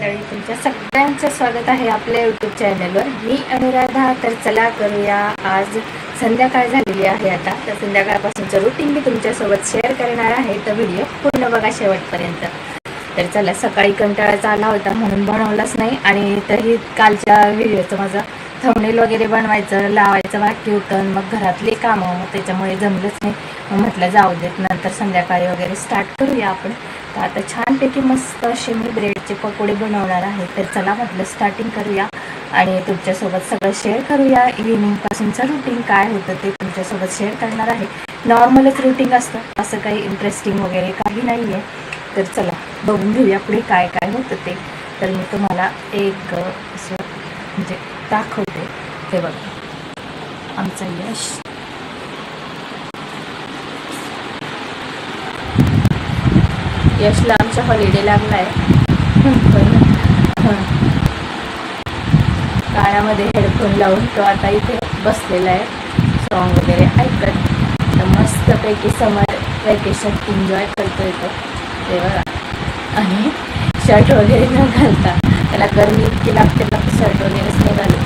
तुमच्या सगळ्यांचा स्वागत आहे आपल्या यूट्यूब चॅनलवर मी अनुराधा तर चला करूया आज संध्याकाळ झालेली आहे आता. तर संध्याकाळपासूनचं रुटीन मी तुमच्यासोबत शेअर करणार आहे. तर व्हिडिओ पूर्ण बघा शेवटपर्यंत. तर चला सकाळी कंटाळाचा आला होता म्हणून बनवलाच नाही. आणि तरी कालच्या व्हिडिओचं माझं थंबनेल वगैरे बनवायचं लावायचं बाकी होतं मग घरातले कामं मग त्याच्यामुळे जमलंच नाही. मग म्हटलं जाऊ देत नंतर संध्याकाळी वगैरे स्टार्ट करूया आपण. तर आता छानपैकी मस्त असे मी ब्रेडचे पकोडे बनवणार आहे. तर चला म्हटलं स्टार्टिंग करूया आणि तुमच्यासोबत सगळं शेअर करूया. इव्हिनिंगपासूनचं रुटीन काय होतं ते तुमच्यासोबत शेअर करणार आहे. नॉर्मलच रुटीन असतं. असं काही इंटरेस्टिंग वगैरे काही नाही आहे तर चला बघून घेऊया पुढे काय काय होतं ते. तर मी तुम्हाला एक असं म्हणजे दाखवते. हे बघा. आमचं यश. यशला आमच्या हॉलिडे लागला आहे कानामध्ये हेडफोन लावून तो आता इथे बसलेला आहे. सॉन्ग वगैरे ऐकत. तर मस्तपैकी समर वॅकेशन एन्जॉय करतो येतो ते बघा. आणि शर्ट वगैरे न घालता त्याला गरमी इतकी लागते बाकी सर्द वगैरेच नाही झाली